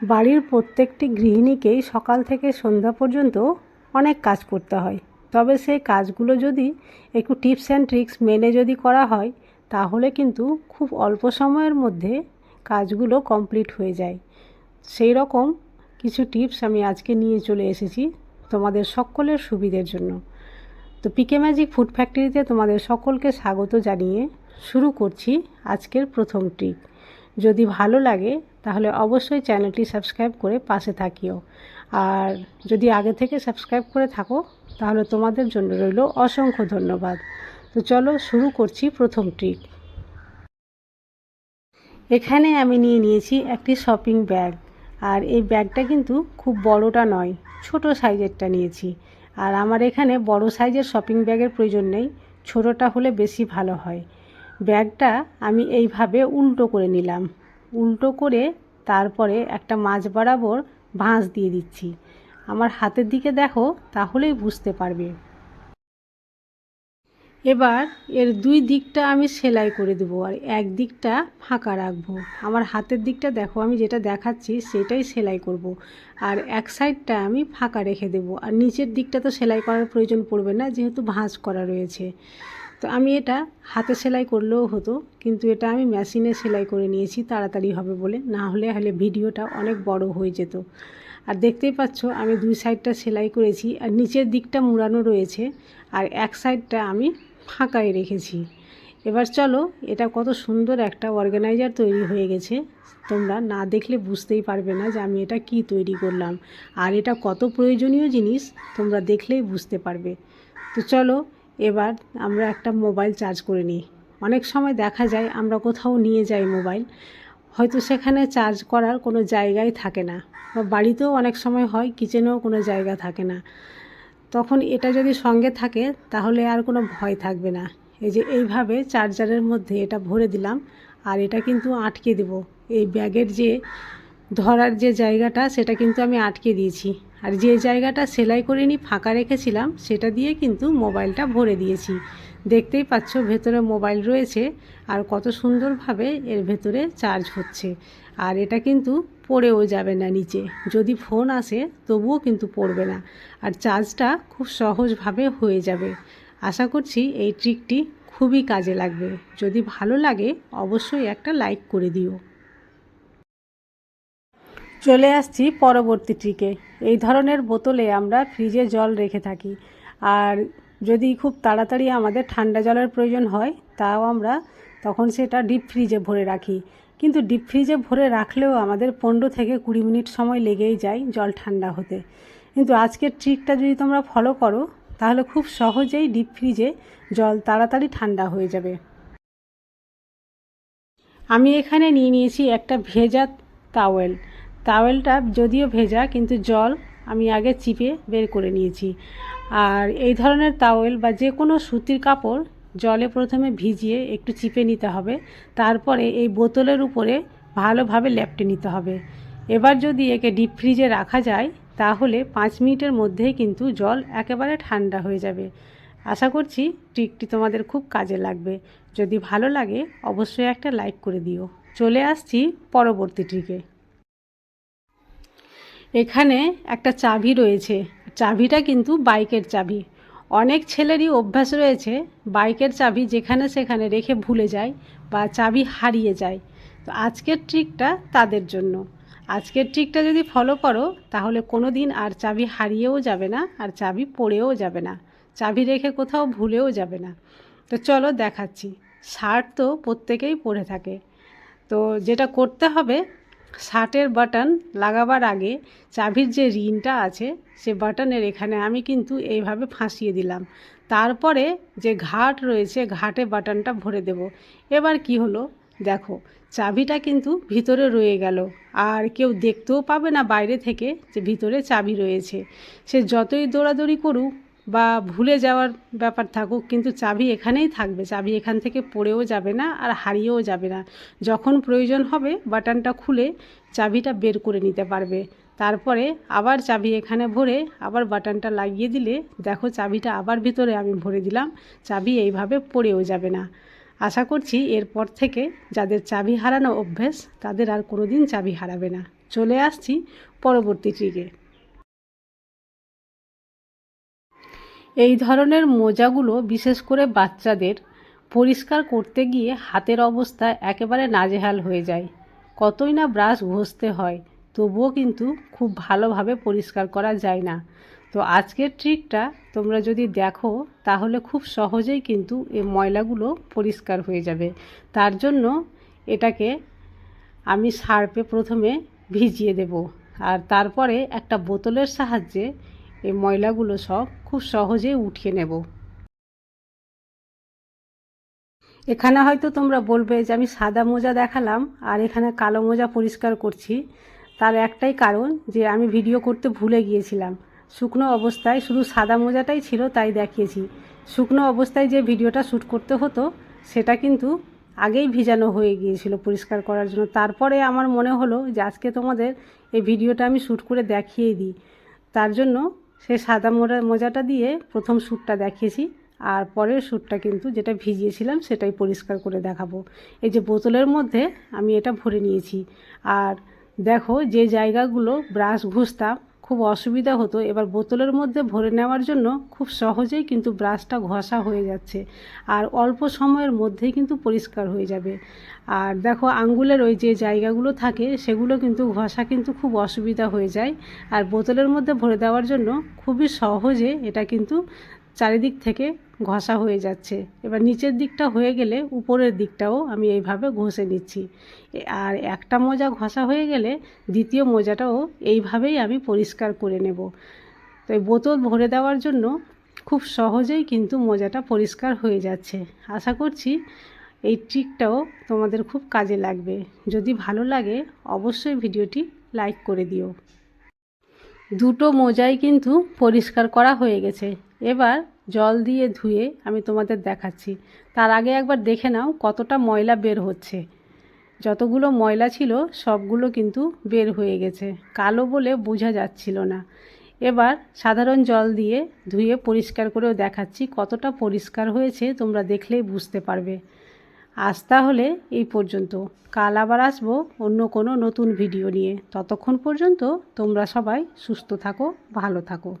বাড়ির প্রত্যেকটি গৃহিণীকেই সকাল থেকে সন্ধ্যা পর্যন্ত অনেক কাজ করতে হয়। তবে সেই কাজগুলো যদি একটু টিপস অ্যান্ড ট্রিক্স মেনে যদি করা হয়, তাহলে কিন্তু খুব অল্প সময়ের মধ্যে কাজগুলো কমপ্লিট হয়ে যায়। সেই রকম কিছু টিপস আমি আজকে নিয়ে চলে এসেছি তোমাদের সকলের সুবিধের জন্য। তো পিকে ম্যাজিক ফুড ফ্যাক্টরিতে তোমাদের সকলকে স্বাগত জানিয়ে শুরু করছি আজকের প্রথম ট্রিক যদি ভালো লাগে, তাহলে অবশ্যই চ্যানেলটি সাবস্ক্রাইব করে পাশে থাকিও। আর যদি আগে থেকে সাবস্ক্রাইব করে থাকো, তাহলে তোমাদের জন্য রইল অসংখ্য ধন্যবাদ। তো চলো শুরু করছি প্রথম ট্রিপ এখানে আমি নিয়ে নিয়েছি একটি শপিং ব্যাগ। আর এই ব্যাগটা কিন্তু খুব বড়টা নয়, ছোট সাইজেরটা নিয়েছি। আর আমার এখানে বড় সাইজের শপিং ব্যাগের প্রয়োজন নেই, ছোটোটা হলে বেশি ভালো হয়। ব্যাগটা আমি এইভাবে উল্টো করে নিলাম। উল্টো করে তারপরে একটা মাছ বরাবর ভাঁজ দিয়ে দিচ্ছি। আমার হাতের দিকে দেখো, তাহলেই বুঝতে পারবে। এবার এর দুই দিকটা আমি সেলাই করে দেবো আর এক দিকটা ফাঁকা রাখব। আমার হাতের দিকটা দেখো, আমি যেটা দেখাচ্ছি সেটাই সেলাই করব। আর এক সাইডটা আমি ফাঁকা রেখে দেবো। আর নিচের দিকটা তো সেলাই করার প্রয়োজন পড়বে না, যেহেতু ভাঁজ করা রয়েছে। তো আমি এটা হাতে সেলাই করলেও হতো, কিন্তু এটা আমি মেশিনে সেলাই করে নিয়েছি, তাড়াতাড়ি হবে বলে। না হলে হলে ভিডিওটা অনেক বড় হয়ে যেত। আর দেখতেই পাচ্ছ, আমি দুই সাইডটা সেলাই করেছি, আর নিচের দিকটা মুড়ানো রয়েছে, আর এক সাইডটা আমি ফাঁকায় রেখেছি। এবার চলো, এটা কত সুন্দর একটা অর্গানাইজার তৈরি হয়ে গেছে। তোমরা না দেখলে বুঝতেই পারবে না যে আমি এটা কি তৈরি করলাম। আর এটা কত প্রয়োজনীয় জিনিস, তোমরা দেখলেই বুঝতে পারবে। তো চলো এবার আমরা একটা মোবাইল চার্জ করে নিই। অনেক সময় দেখা যায় আমরা কোথাও নিয়ে যাই মোবাইল, হয়তো সেখানে চার্জ করার কোনো জায়গাই থাকে না বা বাড়িতেও অনেক সময় হয় কিচেনেও কোনো জায়গা থাকে না। তখন এটা যদি সঙ্গে থাকে তাহলে আর কোনো ভয় থাকবে না। এই যে এইভাবে চার্জারের মধ্যে এটা ভরে দিলাম আর এটা কিন্তু আটকে দেব। এই ব্যাগের যে ধরার যে জায়গাটা সেটা কিন্তু আমি আটকে দিয়েছি। আর যে জায়গাটা সেলাই করে নিয়ে ফাঁকা রেখেছিলাম, সেটা দিয়ে কিন্তু মোবাইলটা ভরে দিয়েছি। দেখতেই পাচ্ছ, ভেতরে মোবাইল রয়েছে আর কত সুন্দরভাবে এর ভেতরে চার্জ হচ্ছে। আর এটা কিন্তু পড়েও যাবে না নিচে। যদি ফোন আসে, তবুও কিন্তু পড়বে না। আর চার্জটা খুব সহজভাবে হয়ে যাবে। আশা করছি এই ট্রিকটি খুবই কাজে লাগবে। যদি ভালো লাগে, অবশ্যই একটা লাইক করে দিও। চলে আসছি পরবর্তী ট্রিকে এই ধরনের বোতলে আমরা ফ্রিজে জল রেখে থাকি। আর যদি খুব তাড়াতাড়ি আমাদের ঠান্ডা জলের প্রয়োজন হয়, তাও আমরা তখন সেটা ডিপ ফ্রিজে ভরে রাখি। কিন্তু ডিপ ফ্রিজে ভরে রাখলেও আমাদের পনেরো থেকে কুড়ি মিনিট সময় লেগেই যায় জল ঠান্ডা হতে। কিন্তু আজকের ট্রিকটা যদি তোমরা ফলো করো, তাহলে খুব সহজেই ডিপ ফ্রিজে জল তাড়াতাড়ি ঠান্ডা হয়ে যাবে। আমি এখানে নিয়ে নিয়েছি একটা ভেজা তাওয়েল তাওয়েলটা যদিও ভেজা, কিন্তু জল আমি আগে চিপে বের করে নিয়েছি। আর এই ধরনের তাওয়েল বা যে কোনো সুতির কাপড় জলে প্রথমে ভিজিয়ে একটু চিপে নিতে হবে, তারপরে এই বোতলের উপরে ভালোভাবে লেপটে নিতে হবে। এবার যদি একে ডিপ ফ্রিজে রাখা যায়, তাহলে পাঁচ মিনিটের মধ্যেই কিন্তু জল একেবারে ঠান্ডা হয়ে যাবে। আশা করছি ট্রিকটি তোমাদের খুব কাজে লাগবে। যদি ভালো লাগে, অবশ্যই একটা লাইক করে দিও। চলে আসছি পরবর্তী ট্রিকে এখানে একটা চাবি রয়েছে। চাবিটা কিন্তু বাইকের চাবি। অনেক ছেলেরই অভ্যাস রয়েছে বাইকের চাবি যেখানে সেখানে রেখে ভুলে যায় বা চাবি হারিয়ে যায়। তো আজকের ট্রিকটা তাদের জন্য। আজকের ট্রিকটা যদি ফলো করো, তাহলে কোনো দিন আর চাবি হারিয়েও যাবে না, আর চাবি পড়েও যাবে না। চাবি রেখে কোথাও ভুলেও যাবে না। তো চলো দেখাচ্ছি। শার্ট তো প্রত্যেকেই পরে থাকে। তো যেটা করতে হবে শার্টের বাটন লাগাবার আগে চাবির যে রিনটা আছে, সে বাটনের এখানে আমি কিন্তু এইভাবে ফাঁসিয়ে দিলাম। তারপরে যে ঘাট রয়েছে, ঘাটে বাটনটা ভরে দেব। এবার কি হলো? দেখো, চাবিটা কিন্তু ভিতরে রয়ে গেল। আর কেউ দেখতেও পাবে না বাইরে থেকে যে ভিতরে চাবি রয়েছে। সে যতই দৌড়াদৌড়ি করুক বা ভুলে যাওয়ার ব্যাপার থাকুক, কিন্তু চাবি এখানেই থাকবে। চাবি এখান থেকে পড়েও যাবে না আর হারিয়েও যাবে না। যখন প্রয়োজন হবে, বাটনটা খুলে চাবিটা বের করে নিতে পারবে। তারপরে আবার চাবি এখানে ভরে আবার বাটনটা লাগিয়ে দিলে, দেখো চাবিটা আবার ভিতরে আমি ভরে দিলাম, চাবি এইভাবে পড়েও যাবে না। আশা করছি এরপর থেকে যাদের চাবি হারানো অভ্যেস, তাদের আর কোনো দিন চাবি হারাবে না। চলে আসছি পরবর্তী ট্রিকে। এই ধরনের মোজাগুলো বিশেষ করে বাচ্চাদের পরিষ্কার করতে গিয়ে হাতের অবস্থা একেবারে নাজেহাল হয়ে যায়। কতই না ব্রাশ ঘষতে হয়, তবুও কিন্তু খুব ভালোভাবে পরিষ্কার করা যায় না। তো আজকের ট্রিকটা তোমরা যদি দেখো, তাহলে খুব সহজেই কিন্তু এই ময়লাগুলো পরিষ্কার হয়ে যাবে। তার জন্য এটাকে আমি সার্পে প্রথমে ভিজিয়ে দেব। আর তারপরে একটা বোতলের সাহায্যে এই ময়লাগুলো সব খুব সহজে উঠিয়ে নেব। এখানে হয়তো তোমরা বলবে যে আমি সাদা মোজা দেখালাম আর এখানে কালো মোজা পরিষ্কার করছি। তার একটাই কারণ যে আমি ভিডিও করতে ভুলে গিয়েছিলাম। শুকনো অবস্থায় শুধু সাদা মোজাটাই ছিল তাই দেখিয়েছি। শুকনো অবস্থায় যে ভিডিওটা শ্যুট করতে হতো, সেটা কিন্তু আগেই ভিজানো হয়ে গিয়েছিল পরিষ্কার করার জন্য। তারপরে আমার মনে হলো যে আজকে তোমাদের এই ভিডিওটা আমি শ্যুট করে দেখিয়ে দিই। তার জন্য সেই সাদা মোজা মোজাটা দিয়ে প্রথম শ্যুটটা দেখিয়েছি, আর পরের শ্যুটটা কিন্তু যেটা ভিজিয়েছিলাম সেটাই পরিষ্কার করে দেখাবো। এই যে বোতলের মধ্যে আমি এটা ভরে নিয়েছি। আর দেখো যে জায়গাগুলো ব্রাশ ঘুষতাম খুব অসুবিধা হতো। এবার বোতলের মধ্যে ভরে নেওয়ার জন্য খুব সহজেই কিন্তু ব্রাশটা ঘষা হয়ে যাচ্ছে। আর অল্প সময়ের মধ্যেই কিন্তু পরিষ্কার হয়ে যাবে। আর দেখো, আঙ্গুলের ওই যে জায়গাগুলো থাকে, সেগুলো কিন্তু ঘষা কিন্তু খুব অসুবিধা হয়ে যায়। আর বোতলের মধ্যে ভরে দেওয়ার জন্য খুবই সহজে এটা কিন্তু চারিদিক থেকে ঘষা হয়ে যাচ্ছে। এবার নিচের দিকটা হয়ে গেলে উপরের দিকটাও আমি এইভাবে ঘষে নিচ্ছি। আর একটা মোজা ঘষা হয়ে গেলে দ্বিতীয় মোজাটাও এইভাবেই আমি পরিষ্কার করে নেব। তো এই বোতল ভরে দেওয়ার জন্য খুব সহজেই কিন্তু মোজাটা পরিষ্কার হয়ে যাচ্ছে। আশা করছি এই ট্রিকটাও তোমাদের খুব কাজে লাগবে। যদি ভালো লাগে অবশ্যই ভিডিওটি লাইক করে দিও। দুটো মোজাই কিন্তু পরিষ্কার করা হয়ে গেছে। এবার জল দিয়ে ধুয়ে আমি তোমাদের দেখাচ্ছি। তার আগে একবার দেখে নাও কতটা ময়লা বের হচ্ছে। যতগুলো ময়লা ছিল, সবগুলো কিন্তু বের হয়ে গেছে। কালো বলে বোঝা যাচ্ছিল না। এবার সাধারণ জল দিয়ে ধুয়ে পরিষ্কার করেও দেখাচ্ছি কতটা পরিষ্কার হয়েছে, তোমরা দেখলেই বুঝতে পারবে। আজ তাহলে এই পর্যন্ত। কাল আবার আসব অন্য কোনো নতুন ভিডিও নিয়ে। ততক্ষণ পর্যন্ত তোমরা সবাই সুস্থ থাকো, ভালো থাকো।